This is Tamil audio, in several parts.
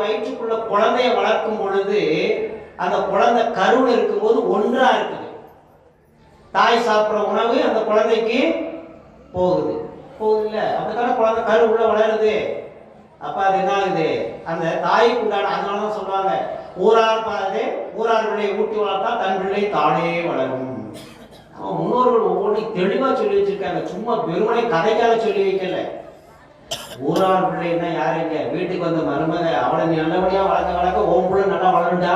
வயிற்றுக்குள்ள குழந்தைய வளர்க்கும் பொழுது அந்த குழந்தை கருவில் இருக்கும்போது ஒன்றா இருக்குது. தாய் சாப்பிட்ற உணவு அந்த குழந்தைக்கு போகுது. போகுதுல்ல? அப்படித்தான குழந்தை கரு உள்ள வளருது? அப்ப அது என்ன ஆகுது அந்த தாய்க்கு உண்டான அதனாலதான் சொல்றாங்க சொல்லுவாங்க ஊரார் பாரு ஊரார் பிள்ளையை ஊட்டி வளர்த்தா தன் பிள்ளை தானே வளரும். முன்னோர்கள் ஒவ்வொன்றையும் தெளிவா சொல்லி வச்சிருக்காங்க. சும்மா வெறுமனை கதைக்காக சொல்லி வைக்கல. ஊரார் பிள்ளைன்னா யாருங்க வீட்டுக்கு வந்த மருமக. அவளை நீ நல்லபடியா வளர்க்க வளர்க்க உன் பிள்ளை நல்லா வளருண்டா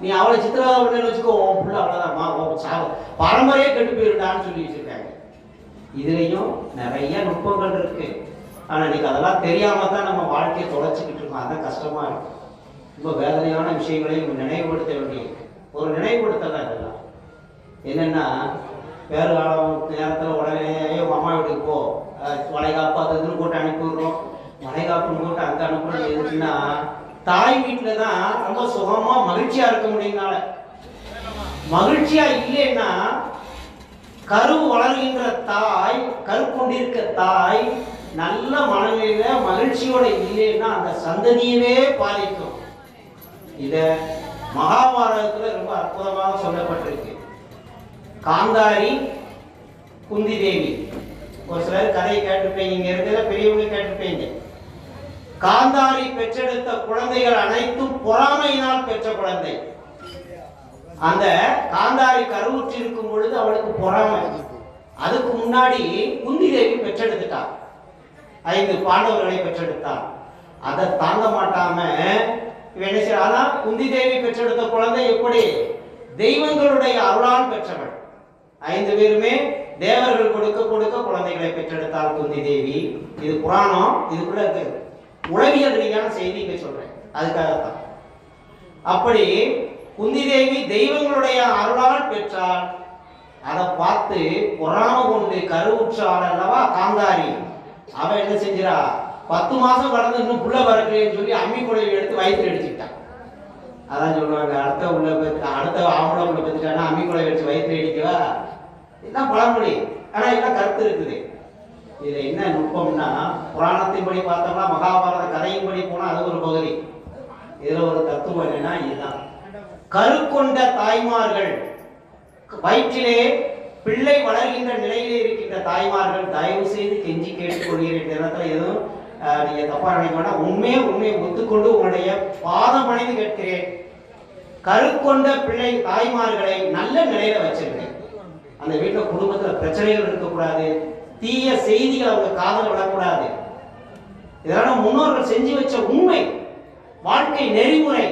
நீ அவளை சித்திரவதை பண்ணு வச்சுக்கோ உன் பிள்ளை அவ்வளோதான் பரம்பரையே கெட்டு போயிருந்தான்னு சொல்லி வச்சிருக்காங்க. இதுலயும் நிறைய நுட்பங்கள் இருக்கு. ஆனா இன்னைக்கு அதெல்லாம் தெரியாம தான் நம்ம வாழ்க்கையை தொலைச்சிக்கிட்டு இருக்கோம். அதான் கஷ்டமா இருக்கு. ரொம்ப வேதனையான விஷயங்களையும் நினைவுபடுத்த வேண்டியிருக்கு. ஒரு நினைவுபடுத்தல இதெல்லாம். என்னன்னா வேறு காலம் நேரத்தில் உடனே ஐயோ அம்மா வீட்டுக்கு போ அஹ் வளைகாப்பு அது இதுன்னு போட்டு அனுப்பி விடுறோம் வளைகாப்புன்னு போட்டு அங்கே அனுப்புறது எதுக்குன்னா தாய் வீட்டில் தான் ரொம்ப சுகமா மகிழ்ச்சியா இருக்க முடியும்னால மகிழ்ச்சியா இல்லைன்னா கரு வளர்கின்ற தாய் கரு கொண்டிருக்க தாய் நல்ல மனநிலையில மகிழ்ச்சியோட இல்லைன்னா அந்த சந்ததியவே பாதிக்கும். இத மகாபாரதத்துல ரொம்ப அற்புதமாக சொல்லப்பட்டிருக்கு. காந்தாரி குந்தி தேவி ஒரு சிலர் கதையை கேட்டிருப்பீங்க இங்க இருக்கிற பெரியவங்க கேட்டிருப்பீங்க காந்தாரி பெற்றெடுத்த குழந்தைகள் அனைத்தும் பொறாமையினால் பெற்ற குழந்தை. அந்த காந்தாரி கருவுற்றி இருக்கும் பொழுது அவளுக்கு பொறாமை. அதுக்கு முன்னாடி குந்தி தேவி பெற்றெடுத்துட்டாள் ஐந்து பாண்டவர்களை பெற்றெடுத்தாள் அதை தாங்க மாட்டாம என்ன செய்ய ஆனா குந்தி தேவி பெற்றெடுத்த குழந்தை எப்படி? தெய்வங்களுடைய அருளால் பெற்றவள். ஐந்து பேருமே தேவர்கள் கொடுக்க கொடுக்க குழந்தைகளை பெற்றெடுத்தாள் குந்தி தேவி. இது புராணம் இதுக்குள்ள இருக்கு. உளவியல் ரீதியான செய்தி இங்க சொல்றேன். அதுக்காகத்தான். அப்படி குந்தி தேவி தெய்வங்களுடைய அருளால் பெற்றாள். அதை பார்த்து பொறாம கொண்டு கருவுற்றாள் அல்லவா காந்தாரி? அவ என்ன செஞ்சிரா பத்து மாசம் கடந்து இன்னும் புள்ள பறக்கலைன்னு சொல்லி அம்மி குழைவை எடுத்து வயிற்றுல அடிச்சுக்கிட்டான் அதான் சொல்லுவாங்க அடுத்த உள்ள அடுத்த ஆம்பளை உள்ள பெற்றுட்டானா அம்மி குழைவை வச்சு வயிற்றுல அடிக்கவா இதுதான் பழமொழி. ஆனா இதெல்லாம் கருத்து இருக்குது. இதுல என்ன நுட்பம்னா புராணத்தின் படி பார்த்தோம்னா மகாபாரத கதையின்படி போனா அது ஒரு பகுதி. இதுல ஒரு தத்துவம் என்னன்னா இதுதான். கருக்கொண்ட தாய்மார்கள் வயிற்றிலே பிள்ளை வளர்கின்ற நிலையிலே இருக்கின்ற தாய்மார்கள் தயவு செய்து கெஞ்சி கேட்டுக்கொள்கிற இந்த எதுவும் நீங்க தப்பா நினைக்க வேண்டாம். உண்மையே உண்மையை ஒத்துக்கொண்டு உங்களுடைய பாதம் பணிந்து கேட்கிறேன். கருக்கொண்ட பிள்ளை தாய்மார்களை நல்ல நிலையில வச்சிருக்கேன் அந்த வீட்டுல குடும்பத்துல பிரச்சனைகள் இருக்கக்கூடாது. தீய செய்திகள் அவங்க காதல் விடக்கூடாது இதெல்லாம் முன்னோர்கள் செஞ்சு வச்ச உண்மை வாழ்க்கை நெறிமுறை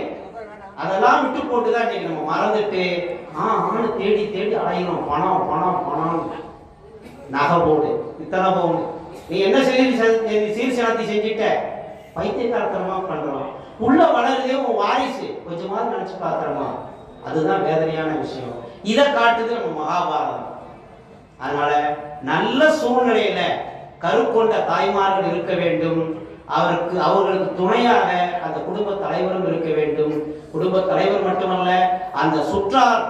அதெல்லாம் விட்டு போட்டு தான் இன்னைக்கு நம்ம மறந்துட்டு ஆ ஆணு தேடி தேடி அலையணும் பணம் பணம் பணம். நகை போடு இத்தனை போடு. நீ என்ன செய்தி சீர் சினத்தி செஞ்சுட்ட? பைத்தியக்காரத்தனமா பண்றோம். உள்ள வளருதே உன் வாரிசு. கொஞ்சமாவது நினைச்சு பாக்குறோமா அதுதான் வேதனையான விஷயம். இதை காட்டுது நம்ம மகாபாரதம். அதனால நல்ல சூழ்நிலையில கருக்கொண்ட தாய்மார்கள் இருக்க வேண்டும். அவருக்கு அவர்களுக்கு துணையாக அந்த குடும்ப தலைவரும் இருக்க வேண்டும். குடும்ப தலைவர் மட்டுமல்ல அந்த சுற்றார்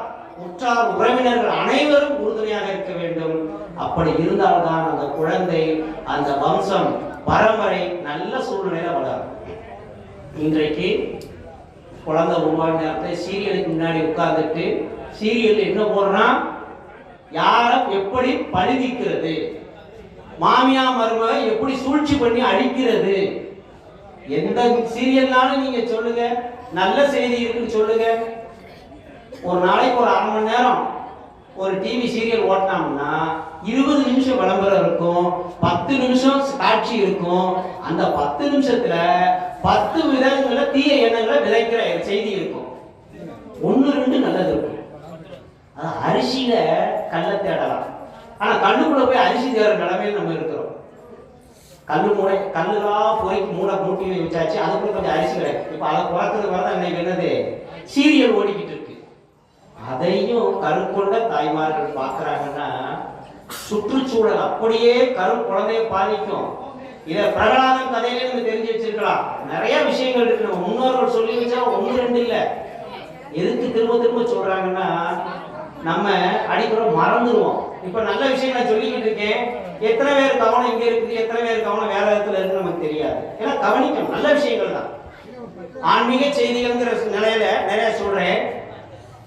உற்றார் உறவினர்கள் அனைவரும் உறுதுணையாக இருக்க வேண்டும். அப்படி இருந்தால்தான் அந்த குழந்தை அந்த வம்சம் பரம்பரை நல்ல சூழ்நிலையில வளரும். இன்றைக்கு குழந்தை உருவான நேரத்தில் சீரியலுக்கு முன்னாடி உட்கார்ந்துட்டு சீரியல் என்ன போடுறான்? யாரை எப்படி பழுதிக்கிறது மாமியா மருமக எப்படி சூழ்ச்சி பண்ணி அழிக்கிறது எந்த சீரியல்னாலும் நீங்க சொல்லுங்க. நல்ல செய்தி இருக்குன்னு சொல்லுங்க. ஒரு நாளைக்கு ஒரு அரை மணி நேரம் ஒரு டிவி சீரியல் ஓட்டினோம்னா இருபது நிமிஷம் விளம்பரம் இருக்கும் பத்து நிமிஷம் காட்சி இருக்கும். அந்த பத்து நிமிஷத்துல பத்து விதங்களை தீய எண்ணங்களை விதைக்கிற செய்தி இருக்கும். ஒன்று ரெண்டு நல்லது இருக்கும். அது அரிசியில கல்லை தேடலாம். ஆனா கல்லுக்குள்ள போய் அரிசி தேடுற நிலைமையில நம்ம இருக்கிறோம். கல்லு மூளை கல்லுலாம் பொறிக்கு மூளை மூட்டி வச்சாச்சு அதுக்குள்ள கொஞ்சம் அரிசி கிடைக்கும். இப்போ அதை குறைக்கிறது வர இன்னைக்கு என்னது? சீரியல் ஓடிக்கிட்டு இருக்கு. அதையும் கருக்கொண்ட தாய்மார்கள் பார்க்குறாங்கன்னா சுற்றுச்சூழல் அப்படியே கரு குழந்தைய பாதிக்கும். இதை பிரகலாதன் கதையிலே நம்ம தெரிஞ்சு வச்சிருக்கலாம். நிறைய விஷயங்கள் இருக்கு. நம்ம முன்னோர்கள் சொல்லி வச்சா ஒண்ணு ரெண்டு இல்லை. எதுக்கு திரும்ப திரும்ப சொல்றாங்கன்னா நம்ம அடிக்கிற மறந்துடுவோம். இப்ப நல்ல விஷயம் நான் சொல்லிக்கிட்டு இருக்கேன். எத்தனை பேர் கவனம் இங்க இருக்குது எத்தனை பேர் கவனம் வேற இடத்துல இருக்கு நமக்கு தெரியாது. ஏன்னா கவனிக்கணும். நல்ல விஷயங்கள் தான். ஆன்மீக செய்திகள்ங்கிற நிலையில நிறைய சொல்றேன்.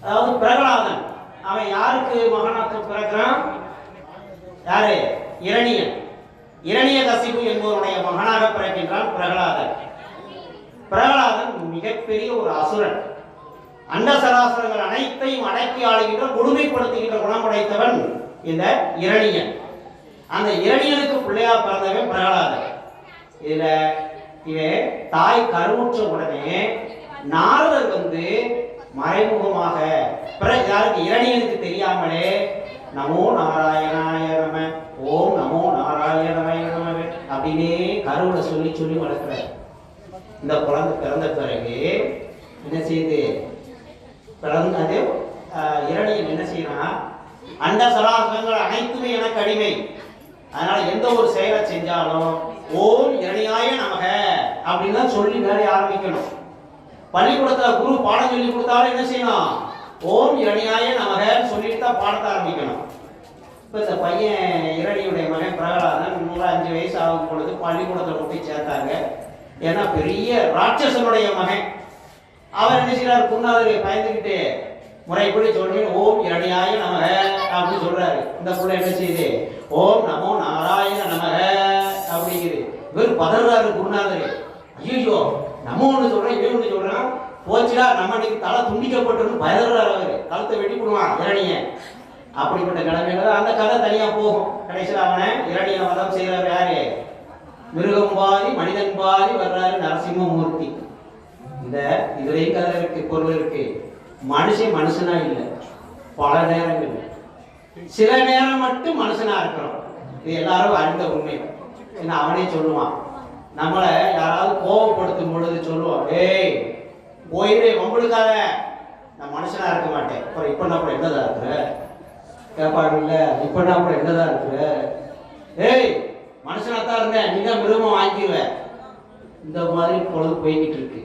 அதாவது பிரகலாதன். அவன் யாருக்கு மகாநாத்து பிறக்கிறான்? யாரு? இரணியன். இரணிய கசிபு என்பவருடைய மகனாக பிறக்கின்றான் பிரகலாதன். பிரகலாதன் மிகப்பெரிய ஒரு அசுரன். அண்ட சராசரங்கள் அனைத்தையும் அடக்கி ஆளுகின்ற கொடுமைப்படுத்துகின்ற குணம் படைத்தவன் இந்த இரணியன். அந்த இரணியனுக்கு பிள்ளையா பிறந்தவன் பிரகலாதன். இதுல இவன் தாய் கருவுற்ற உடனே நாரதர் வந்து மறைமுகமாக பிறகு யாருக்கு? இரணியனுக்கு தெரியாமலே நமோ நாராயணாய நம ஓம் நமோ நாராயணாய நம அப்படின்னே கருவுல சொல்லி சொல்லி வளர்க்கிறார். இந்த குழந்தை பிறந்த பிறகு என்ன செய்யுது பிறந்தது ஆஹ், இரணியன் என்ன செய்யறான் அண்ட சராசரங்கள் அனைத்துமே எனக்கு அடிமை. அதனால எந்த ஒரு செயலை செஞ்சாலும் ஓம் இரணியாய நமக அப்படின்னு சொல்லி வேலையை ஆரம்பிக்கணும். பள்ளிக்கூடத்துல குரு பாடம் சொல்லி கொடுத்தாலும் என்ன செய்யணும்? ஓம் இரணியாய நமக சொல்லிட்டு தான் பாடத்தை ஆரம்பிக்கணும். இப்போ இந்த பையன் இரணியுடைய மகன் பிரகலாதன் நூறு அஞ்சு வயசு ஆகும் பொழுது பள்ளிக்கூடத்தில் கொண்டு போய் சேர்த்தாங்க. ஏன்னா பெரிய ராட்சசனுடைய மகன். அவர் என்ன செய்யறாரு குருநாதரை பயந்துகிட்டு முறைப்படி சொல்லி ஓம் இரணியாய நமக அப்படின்னு சொல்றாரு. இந்த புள்ள என்ன செய்யுது? ஓம் நமோ நாராயண நமக அப்படிங்குது. இவர் பதறாரு குருநாதர். ஐயோ நம்ம ஒன்று சொல்றேன் இவன் ஒன்று சொல்றான். போச்சுடா நம்ம இன்னைக்கு தலை துண்டிக்கப்பட்டு பதறாரு அவர். தளத்தை வெட்டி போடுவான் இரணியன் அப்படிப்பட்ட நிலைமையில அந்த கதை தனியா போகும். கடைசியில் அவனை இரணியன் வதம் செய்யறாரு யாரு? மிருகம் பாதி மனிதன் பாதி வர்றாரு நரசிம்மமூர்த்தி. இந்த இதுவரையும் கதை இருக்கு பொருள் இருக்கு மனுஷன் மனுஷனா இல்லை. பல நேரங்கள். சில நேரம் மட்டும் மனுஷனா இருக்கிறோம். இது எல்லாரும் அறிந்த உண்மை. ஏன்னா அவனே சொல்லுவான். நம்மளை யாராவது கோபப்படுத்தும் பொழுது சொல்லுவான் ஏய் போயிரு உங்களுக்காக. நான் மனுஷனா இருக்க மாட்டேன். அப்புறம் இப்ப நான் அப்புறம் என்னதா இருக்கிற கேட்பாங்கல்ல இப்ப நான் அப்புறம் என்னதா இருக்கிற ஏய் மனுஷனா தான் இருந்தேன். நீ தான் மிருகம் வாங்கிடுவேன் இந்த மாதிரி பொழுது போய்கிட்டு இருக்கு.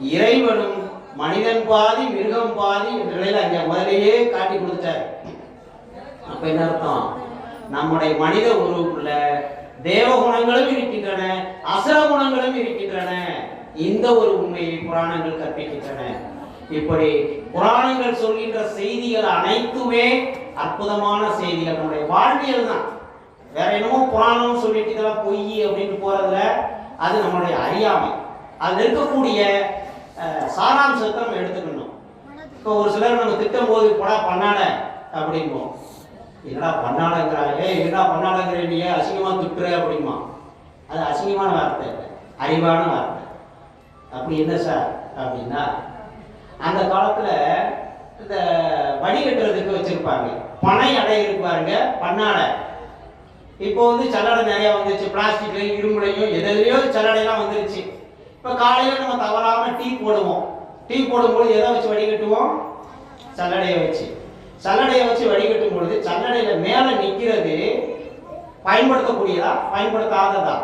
இறைவனும் மனிதன் பாதி மிருகம் பாதி என்ற நிலையில அங்க முதலையே காட்டி கொடுத்துட்டாரு. அப்ப என்ன அர்த்தம்? நம்முடைய மனித உருவுக்குள்ள தேவ குணங்களும் இருக்கின்றன அசுர குணங்களும் இருக்கின்றன. இந்த ஒரு உண்மையை புராணங்கள் கற்பிக்கின்றன. இப்படி புராணங்கள் சொல்கின்ற செய்திகள் அனைத்துமே அற்புதமான செய்திகள். நம்முடைய வாழ்வியல் தான். வேற என்னமோ புராணம் சொல்லிட்டு இதெல்லாம் பொய் அப்படின்னு போறதுல அது நம்மளுடைய அறியாமை. அதில் இருக்கக்கூடிய சாராம்சத்தை நம்ம எடுத்துக்கணும். இப்போ ஒரு சிலர் நம்ம திட்டம் போது போடா பண்ணாட அப்படிம்போம் என்னடா பண்ணாடங்கிறாங்க ஏ என்னடா பண்ணாடங்கிற நீ அசிங்கமாக திட்டுற? அப்படிமா அது அசிங்கமான வார்த்தை இல்லை. அறிவான வார்த்தை. அப்படி என்ன சார் அப்படின்னா அந்த காலத்தில் இந்த வடிகட்டுறதுக்கு வச்சுருப்பாங்க. பனை அடை இருக்கு பாருங்க பண்ணாடை இப்போ வந்து சல்லடை நிறையா வந்துருச்சு. பிளாஸ்டிக்லையும் இரும்புலையும் எதுலையோ சல்லடைலாம் வந்துருச்சு. இப்போ காலையில நம்ம தவறாம டீ போடுவோம். டீ போடும்போது எதை வச்சு வடிகட்டுவோம்? சல்லடையை வச்சு. சல்லடையை வச்சு வடிகட்டும் பொழுது சல்லடையில மேல நிக்கிறது பயன்படுத்தக்கூடியதா? பயன்படுத்தாததா?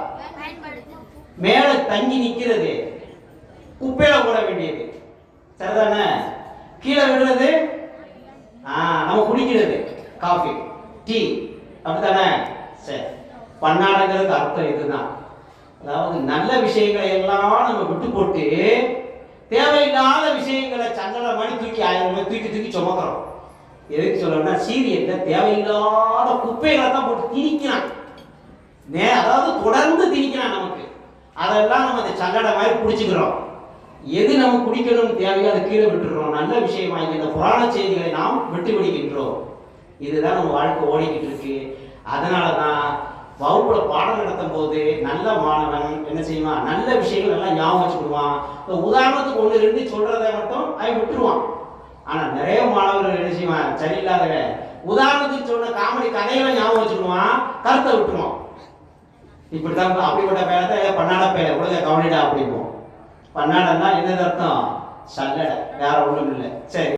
மேல தங்கி நிக்கிறது குப்பையில போட வேண்டியது. சரிதானே? கீழே விடுறது? நம்ம குடிக்கிறது. Coffee tea. அப்படித்தானே? சரி. பன்னாடுங்கிறது அர்த்தம் இதுதான். அதாவது நல்ல விஷயங்களை எல்லாம் நம்ம விட்டு போட்டு தேவையில்லாத விஷயங்களை சங்கல மாதிரி தூக்கி ஆயிரம் தூக்கி தூக்கி சுமக்கிறோம். எதுக்கு சொல்லணும்னா சீரியல்ல தேவையில்லாத குப்பைகளை தான் போட்டு திணிக்கிறான் நே அதாவது தொடர்ந்து திணிக்கிறான் நமக்கு. அதெல்லாம் நம்ம இந்த சங்கட மாதிரி பிடிச்சிக்கிறோம். எது நம்ம குடிக்கணும்னு தேவையோ அதை கீழே விட்டுடுறோம் நல்ல விஷயமா இங்க இந்த புராண செய்திகளை நாம் விட்டு விடுகின்றோம் இதுதான் நம்ம வாழ்க்கை ஓடிக்கிட்டு இருக்கு. அதனால தான் வகுப்புல பாடம் நடத்தும் போது நல்ல மாணவன் என்ன செய்வான்? நல்ல விஷயங்கள் எல்லாம் ஞாபகம் வச்சுக்கிடுவான். இப்போ உதாரணத்துக்கு ஒன்று ரெண்டு சொல்றதை மட்டும் அவன் விட்டுருவான். ஆனா நிறைய மாணவர்கள் என்ன செய்வான் சரியில்லாத உதாரணத்துக்கு சொன்ன காமெடி கதைகளை ஞாபகம் வச்சுக்கிடுவான். கருத்தை விட்டுருவான். இப்படிதான் அப்படிப்பட்ட பேரை தான் பண்ணாட பேர உலக கவனிடா அப்படிம்போம். பண்ணாடன்னா என்னது அர்த்தம்? சல்லடை. வேற ஒண்ணும் இல்லை சரி.